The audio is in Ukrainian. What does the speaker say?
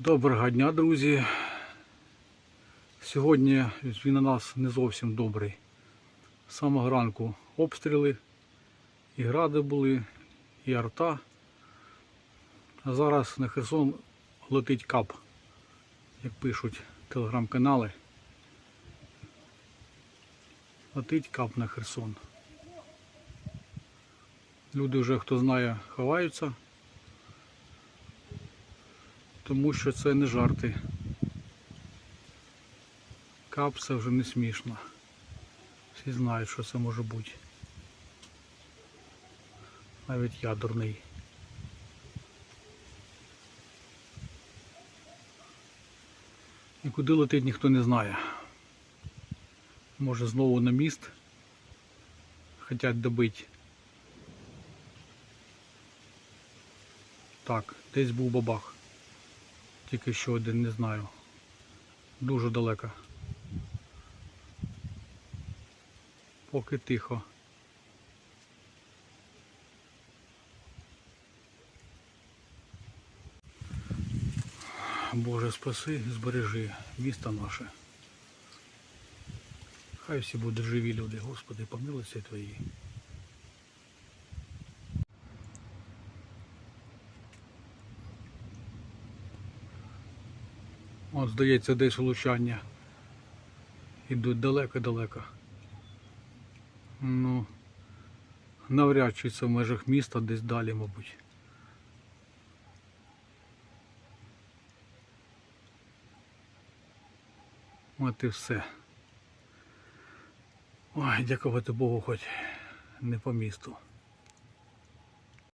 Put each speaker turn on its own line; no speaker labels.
Доброго дня, друзі. Сьогодні він у нас не зовсім добрий. З самого ранку обстріли, і гради були, і арта. А зараз на Херсон летить кап, як пишуть телеграм-канали. Летить кап на Херсон. Люди вже, хто знає, ховаються тому що це не жарти. Кап це вже не смішно. Всі знають, що це може бути. Навіть я дурний. І куди летить ніхто не знає. Може знову на міст хотять добити. Так, десь був бабах. Тільки що один, не знаю. Дуже далеко. Поки тихо. Боже, спаси, збережи місто наше. Хай всі будуть живі люди, Господи, помилуйся Твої. От, здається, десь влучання. Ідуть далеко-далеко. Ну, навряд чи це в межах міста, десь далі, мабуть. От і все. Ой, дякувати Богу, хоч не по місту.